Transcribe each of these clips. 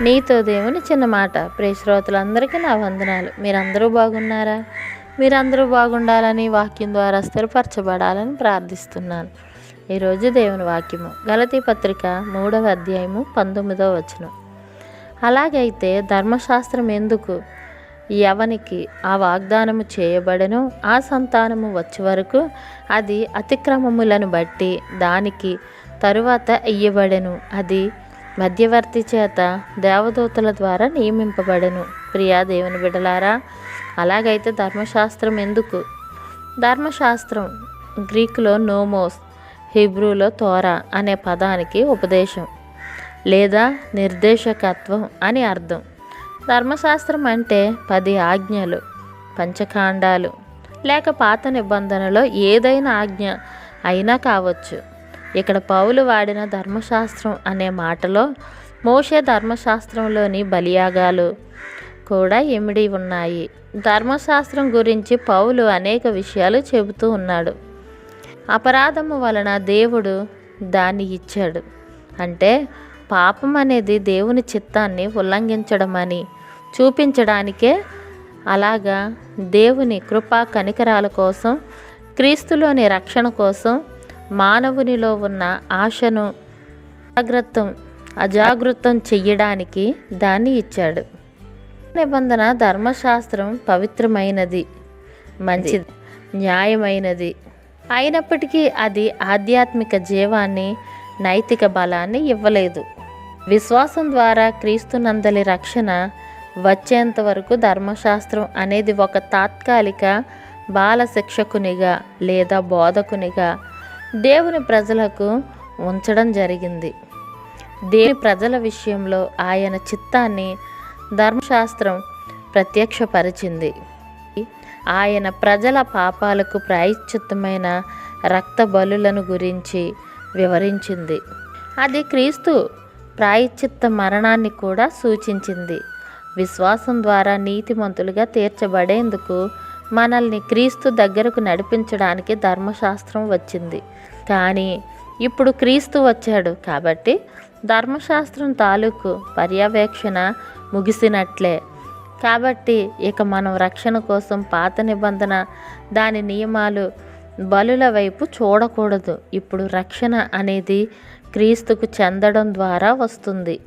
నీతో దేవుని చిన్న మాట. ప్రియ శ్రోతలందరికీ నా వందనాలు. మీరందరూ బాగున్నారా? మీరందరూ బాగుండాలని వాక్యం ద్వారా స్థిరపరచబడాలని ప్రార్థిస్తున్నాను. ఈరోజు దేవుని వాక్యము. గలతీ పత్రిక మూడవ అధ్యాయము పంతొమ్మిదవ వచనం. అలాగైతే ధర్మశాస్త్రం ఎందుకు ఎవనికి ఆ వాగ్దానము చేయబడను? ఆ సంతానము వచ్చే వరకు అది అతిక్రమములను బట్టి దానికి తరువాత ఇయ్యబడెను. అది మధ్యవర్తి చేత దేవదూతల ద్వారా నియమింపబడెను. ప్రియా దేవుని బిడలారా అలాగైతే ధర్మశాస్త్రం ఎందుకు? ధర్మశాస్త్రం గ్రీకులో నోమోస్ హిబ్రూలో తోరా అనే పదానికి ఉపదేశం లేదా నిర్దేశకత్వం అని అర్థం. ధర్మశాస్త్రం అంటే పది ఆజ్ఞలు పంచకాండాలు లేక పాత నిబంధనలో ఏదైనా ఆజ్ఞ అయినా కావచ్చు. ఇక్కడ పౌలు వాడిన ధర్మశాస్త్రం అనే మాటలో మోషే ధర్మశాస్త్రంలోని బలియాగాలు కూడా ఇమిడి ఉన్నాయి. ధర్మశాస్త్రం గురించి పౌలు అనేక విషయాలు చెబుతూ ఉన్నాడు. అపరాధము వలన దేవుడు దాన్ని ఇచ్చాడు. అంటే పాపం అనేది దేవుని చిత్తాన్ని ఉల్లంఘించడం అని చూపించడానికే అలాగా దేవుని కృపా కనికరాల కోసం క్రీస్తులోని రక్షణ కోసం మానవునిలో ఉన్న ఆశను అజాగ్రత్తం అజాగృతం చెయ్యడానికి దాన్ని ఇచ్చాడు. నిబంధన ధర్మశాస్త్రం పవిత్రమైనది మంచిది న్యాయమైనది. అయినప్పటికీ అది ఆధ్యాత్మిక జీవాన్ని నైతిక బలాన్ని ఇవ్వలేదు. విశ్వాసం ద్వారా క్రీస్తునందలి రక్షణ వచ్చేంత వరకు ధర్మశాస్త్రం అనేది ఒక తాత్కాలిక బాల శిక్షకునిగా లేదా బోధకునిగా దేవుని ప్రజలకు ఉంచడం జరిగింది. దేవుని ప్రజల విషయంలో ఆయన చిత్తాన్ని ధర్మశాస్త్రం ప్రత్యక్షపరిచింది. ఆయన ప్రజల పాపాలకు ప్రాయశ్చిత్తమైన రక్త బలులను గురించి వివరించింది. అది క్రీస్తు ప్రాయశ్చిత్త మరణాన్ని కూడా సూచించింది. విశ్వాసం ద్వారా నీతిమంతులుగా తీర్చబడేందుకు మనల్ని క్రీస్తు దగ్గరకు నడిపించడానికి ధర్మశాస్త్రం వచ్చింది. కానీ ఇప్పుడు క్రీస్తు వచ్చాడు కాబట్టి ధర్మశాస్త్రం తాలూకు పర్యవేక్షణ ముగిసినట్లే. కాబట్టి ఇక మనం రక్షణ కోసం పాత నిబంధన దాని నియమాలు బలుల వైపు చూడకూడదు. ఇప్పుడు రక్షణ అనేది క్రీస్తుకు చెందడం ద్వారా వస్తుంది.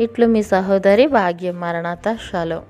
ఇట్లు మీ సహోదరి భాగ్యం మరణత షలో.